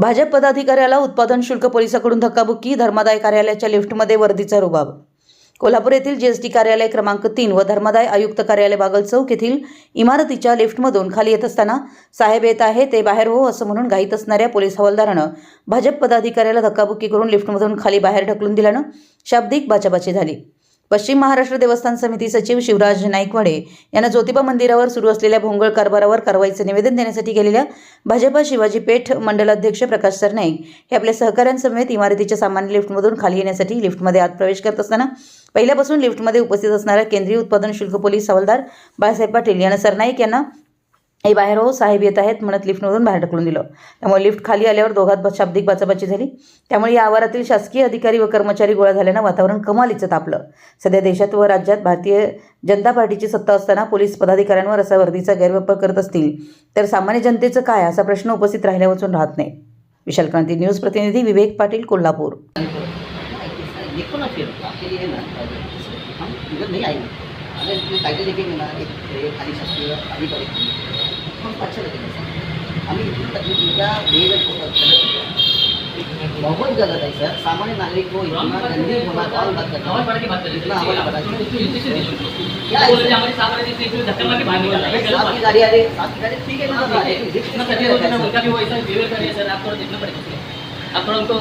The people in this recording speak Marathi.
भाजप पदाधिकाऱ्याला उत्पादन शुल्क पोलिसाकडून धक्काबुक्की धर्मादाय कार्यालयाच्या लिफ्टमध्ये वर्दीचा रुबाब. कोल्हापूर येथील जीएसटी कार्यालय क्रमांक तीन व धर्मादाय आयुक्त कार्यालय बागल चौक येथील इमारतीच्या लिफ्टमधून खाली येत असताना साहेब येत आहे ते बाहेर हो असं म्हणून घाईत असणाऱ्या पोलीस हवालदारानं भाजप पदाधिकाऱ्याला धक्काबुक्की करून लिफ्टमधून खाली बाहेर ढकलून दिल्यानं शाब्दिक बाचाबाची झाली. पश्चिम महाराष्ट्र देवस्थान समिती सचिव शिवराज नाईकवाडे यांना ज्योतिबा मंदिरावर सुरू असलेल्या भोंगळ कारभारावर कारवाईचे निवेदन देण्यासाठी गेलेल्या भाजपा शिवाजी पेठ मंडलाध्यक्ष प्रकाश सरनाईक हे आपल्या सहकाऱ्यांसमेत इमारतीच्या सामान्य लिफ्टमधून खाली येण्यासाठी लिफ्टमध्ये आत प्रवेश करत असताना पहिल्यापासून लिफ्टमध्ये उपस्थित असणाऱ्या केंद्रीय उत्पादन शुल्क पोलीस हवालदार बाळासाहेब पाटील यांना सरनाईक यांना हे बाहेर हो साहेब येत आहेत म्हणत लिफ्टमधून बाहेर ढकलून दिलं. त्यामुळे लिफ्ट खाली आल्यावर दोघात शाब्दिक बाचाबाची झाली. त्यामुळे या आवारातील शासकीय अधिकारी व कर्मचारी गोळा झाल्यानं वातावरण कमालीचं तापलं. सध्या देशात व राज्यात भारतीय जनता पार्टीची सत्ता असताना पोलीस पदाधिकाऱ्यांवर असा वर्दीचा गैरवापर करत असतील तर सामान्य जनतेचं काय? असा प्रश्न उपस्थित राहिल्यापासून राहत नाही. विशाल क्रांती न्यूज प्रतिनिधी विवेक पाटील कोल्हापूर. ना खाली अधिकारी हमको अच्छा लगेगा सर बहुत गलत है सामान्य नागरिक को इतना गंदी हमारे बात कर इतना हमारा क्या है रहे सर? थे हमारे सामने जैसे इसमें धक्का मार के बाहर निकाला है गलत साथ की बात गाड़ी आ रही साथ की गाड़ी ठीक है है। मतलब लेकिन रिस्क इतना करके सत्य होता रखा है है उनका सर। भी वो ऐसा बिहेवियर कर रहे हैं सर आप थोड़ा देखना पड़ेगा आप थोड़ा उनको